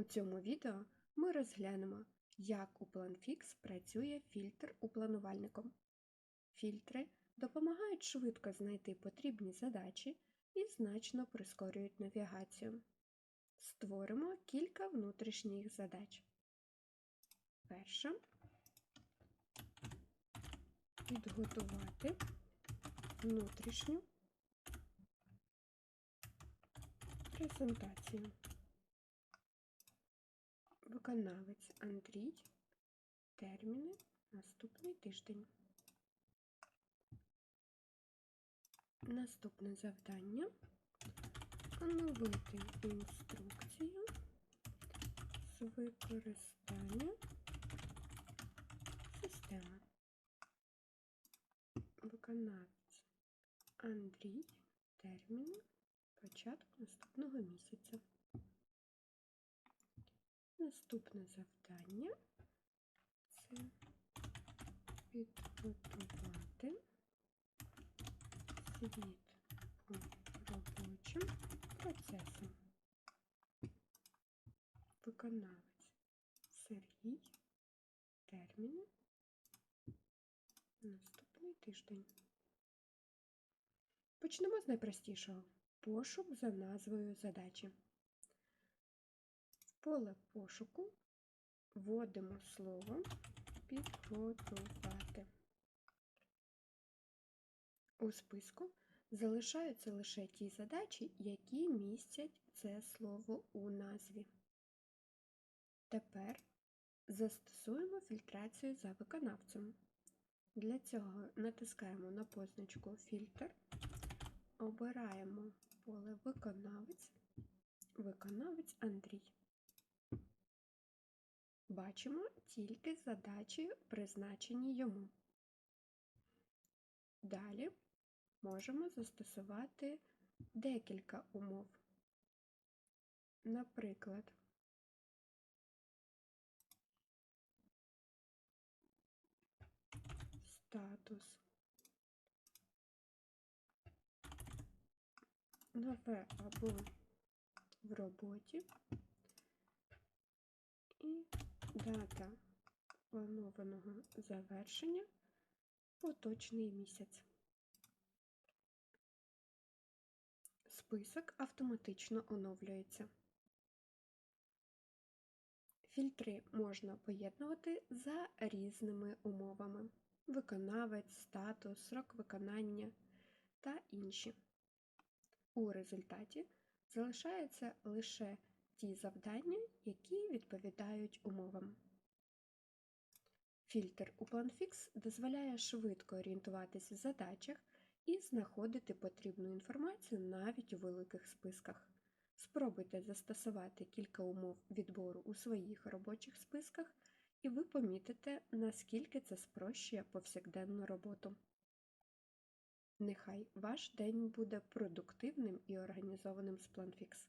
У цьому відео ми розглянемо, як у PlanFix працює фільтр у планувальником. Фільтри допомагають швидко знайти потрібні задачі і значно прискорюють навігацію. Створимо кілька внутрішніх задач. Перша підготувати внутрішню презентацію. Виконавець Андрій. Терміни наступний тиждень. Наступне завдання оновити інструкцію з використання системи. Виконавець Андрій. Терміни початку наступного місяця. Наступне завдання це підготувати звіт по робочим процесам. Виконавець Сергій. Терміни наступний тиждень. Почнемо з найпростішого. Пошук за назвою задачі. Поле пошуку вводимо слово підготувати. У списку залишаються лише ті задачі, які містять це слово у назві. Тепер застосуємо фільтрацію за виконавцем. Для цього натискаємо на позначку Фільтр, обираємо поле Виконавець, виконавець Андрій. Бачимо тільки задачі, призначені йому. Далі можемо застосувати декілька умов. Наприклад, статус нове або в роботі і дата планованого завершення поточний місяць. Список автоматично оновлюється. Фільтри можна поєднувати за різними умовами: виконавець, статус, срок виконання та інші. У результаті залишаються лише ті завдання, які відповідають умовам. Фільтр у PlanFix дозволяє швидко орієнтуватися в задачах і знаходити потрібну інформацію навіть у великих списках. Спробуйте застосувати кілька умов відбору у своїх робочих списках, і ви помітите, наскільки це спрощує повсякденну роботу. Нехай ваш день буде продуктивним і організованим з PlanFix.